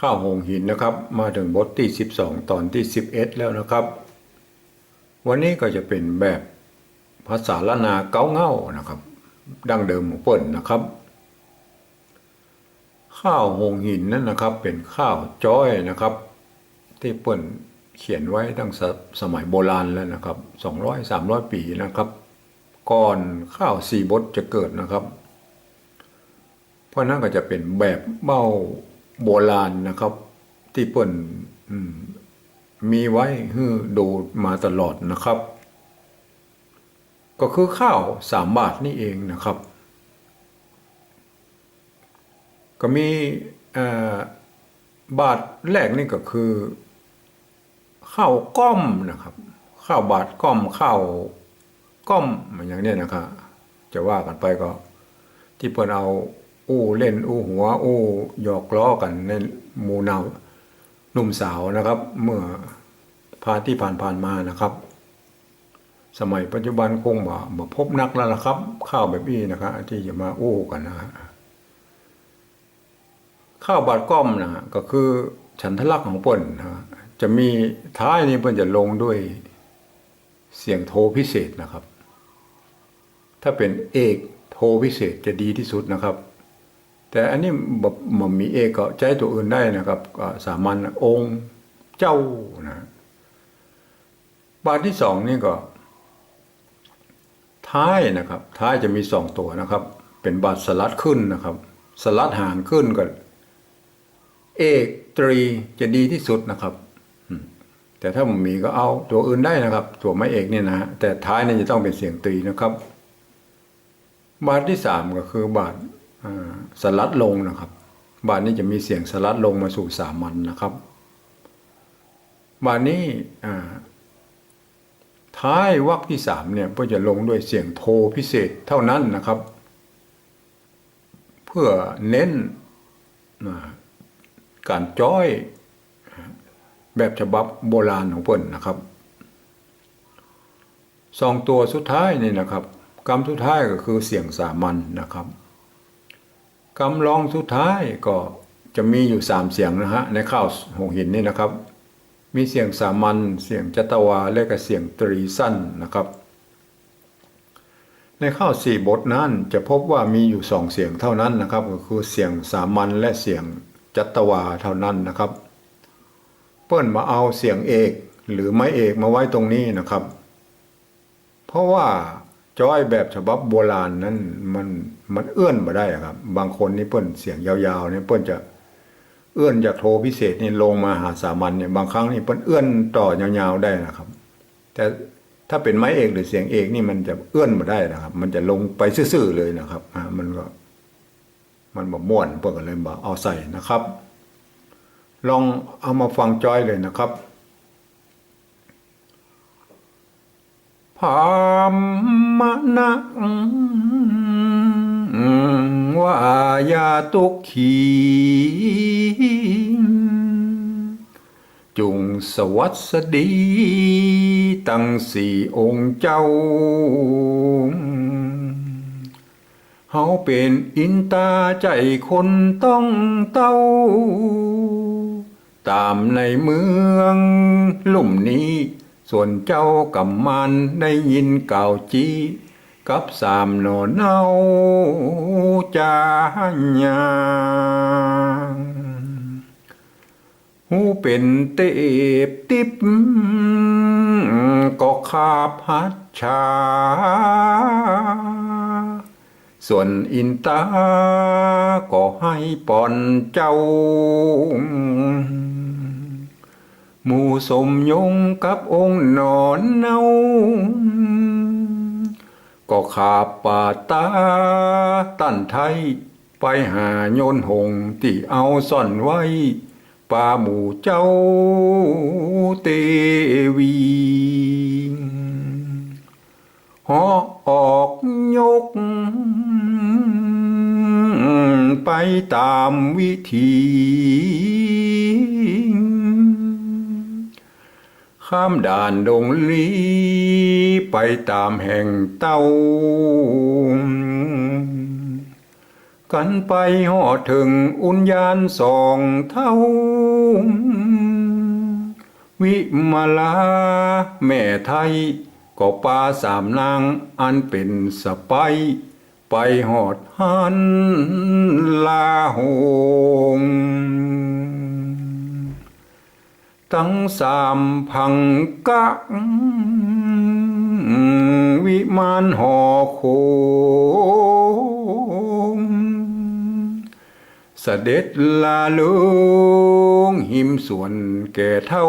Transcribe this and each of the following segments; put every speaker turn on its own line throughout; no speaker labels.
ข้าวหงหินนะครับ มาถึงบทที่ 12 ตอนที่ 11 แล้วนะครับ วันนี้ก็จะเป็นแบบภาษาละนาเก้าเง่านะครับ ดั้งเดิมของเปิ่นนะครับ ข้าวหงหินนั่นนะครับ เป็นข้าวจ้อยนะครับ ที่เปิ่นเขียนไว้ตั้งสสมัยโบราณแล้วนะครับ 200 300 ปีนะครับ ก่อนข้าวสี่บทจะเกิดนะครับ เพราะนั้นก็จะเป็นแบบเบ้า โบราณนะครับ ที่เปิ่นมีไว้ให้ดูมาตลอดนะครับ ก็คือข้าวสามบาทนี่เองนะครับ ก็มีบาทแรกนี่ก็คือ ข้าวก้อมนะครับ ข้าวบาทก้อมข้าวก้อมอย่างนี้นะครับจะว่ากันไปก็ ที่เพิ่นเอา อู้เล่นอู้หัวอู้หยอกล้อกันในหมู่นาหนุ่มสาวนะครับ เมื่อพาที่ผ่านๆมานะครับ สมัยปัจจุบันคงบ่บ่พบนักแล้วละครับ ข้าวแบบนี้นะครับที่จะมาอู้กันนะข้าวบาดก้อมนะก็คือฉันทลักษณ์ของเปิ้นนะจะมีท้ายนี้เปิ้นจะลงด้วยเสียงโทพิเศษนะครับ ถ้าเป็นเอกโทพิเศษจะดีที่สุดนะครับ แต่อันนี้บบ่มีเอก็ใช้ตัวอื่นได้นะครับสามัญองค์เจ้านะบาทที่สองนี่ก็ ท้ายนะครับ ท้ายจะมีสองตัวนะครับ เป็นบาทสลัดขึ้นนะครับ สลัดห่างขึ้นก็เอกตรีจะดีที่สุดนะครับแต่ถ้ามันมีก็เอาตัวอื่นได้นะครับ ตัวไม่เอกเนี่ยนะฮะแต่ท้ายนี่จะต้องเป็นเสียงตรีนะครับ บาทที่สามก็คือบาท สลัดลงนะครับ บาทนี้จะมีเสียงสลัดลงมาสู่สามัญนะครับ บาทนี้ท้ายวรรคที่สามเนี่ยก็จะลงด้วยเสียงโทพิเศษเท่านั้นนะครับ เพื่อเน้นการจ้อยแบบฉบับโบราณของเพิ่นนะครับสองตัวสุดท้ายนี่นะครับกำสุดท้ายก็คือเสียงสามัญนะครับ กำรองสุดท้ายก็จะมีอยู่สามเสียงนะฮะในข้าวหงหินนี่นะครับ มีเสียงสามัญเสียงจัตวาและก็เสียงตรีสั้นนะครับ ในข้าวสี่บทนั้นจะพบว่ามีอยู่สองเสียงเท่านั้นนะครับ ก็คือเสียงสามัญและเสียงจัตวาเท่านั้นนะครับ เปิ้นมาเอาเสียงเอกหรือไม้เอกมาไว้ตรงนี้นะครับ เพราะว่า จ้อยแบบฉบับโบราณนั้นมันมันเอื้อนมาได้ครับ บางคนนี่เปิ้นเสียงยาวๆเนี่ยเปิ้นจะเอื้อนจากโทพิเศษนี่ลงมาหาสามัญเนี่ยบางครั้งนี่เปิ้นเอื้อนต่อยาวๆได้นะครับ แต่ถ้าเป็นไม้เอกหรือเสียงเอกนี่มันจะเอื้อนมาได้นะครับ มันจะลงไปซื่อๆเลยนะครับมันก็ มันบ่ม่วนเปิ้นก็เลยบ่เอาใส่นะครับ ลองเอามาฟังจ้อยเลยนะครับพาม มะนะว่ายาตุกขีจุงสวัสดี ตั้งสี่องค์เจ้า เฮาเป็นอินตาใจคนต้องเต้า ตามในเมืองลุ่มนี้ ส่วนเจ้ากำมันได้ยินเก่าจีกับสามโนเนาจาญางหูเป็นเตบติบก็ขาพัดชา ส่วนอินตาก็ให้ปอนเจ้า หมู่สมยงกับองค์นอนเนาก็ขาป่าตาตั้นไทย ไปหาโยนหงที่เอาซ่อนไว้ ป่าหมู่เจ้าเตวีหอออกยก ไปตามวิธี ข้ามด่านดงลีไปตามแห่งเต้า กันไปหอดถึงอุญญาณสองเท่า วิมาลาแม่ไทย ก็ปาสามนางอันเป็นสไป ไปหอดหันลาหง ตั้งสามพังกะวิมานหอโคงเสด็จลาลงหิมส่วนแก่เท่า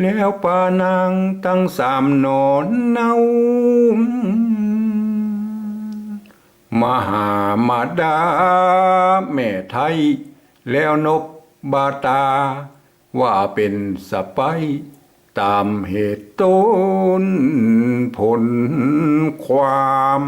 แล้วปานางตั้งสามนอนเนามหามาดาแม่ไทย แล้วนกบาตา ว่าเป็นสไปตามเหตุต้นผลความ